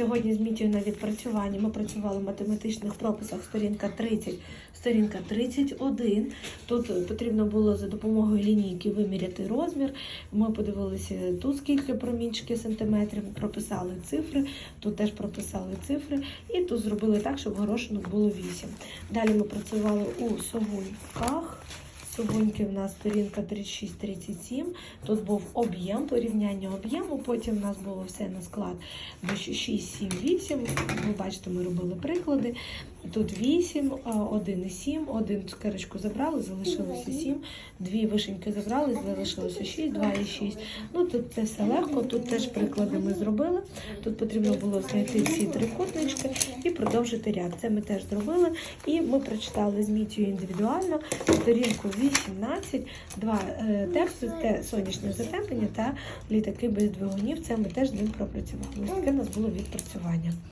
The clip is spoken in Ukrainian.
Сьогодні з Мітєю на відпрацюванні ми працювали в математичних прописах сторінка 30, сторінка 31. Тут потрібно було за допомогою лінійки виміряти розмір. Ми подивилися тут скільки промінчики сантиметрів, прописали цифри, тут теж прописали цифри, і тут зробили так, щоб горошинок було 8. Далі ми працювали у совуньках. Сувоньки в нас сторінка 36-37. Тут був об'єм, порівняння об'єму. Потім в нас було все на склад до 6, 7, 8. Ви бачите, ми робили приклади. Тут 8, 1 і 7, один цукерочку забрали, залишилося 7, дві вишеньки забрали, залишилося 6, 2 і 6. Ну тут це все легко, тут теж приклади ми зробили. Тут потрібно було знайти всі трикутнички і продовжити ряд. Це ми теж зробили. І ми прочитали з Мітію індивідуально сторінку 18, два е, тексти, це сонячне затемнення та літаки без двигунів. Це ми теж з ним пропрацювали. Таке у нас було відпрацювання.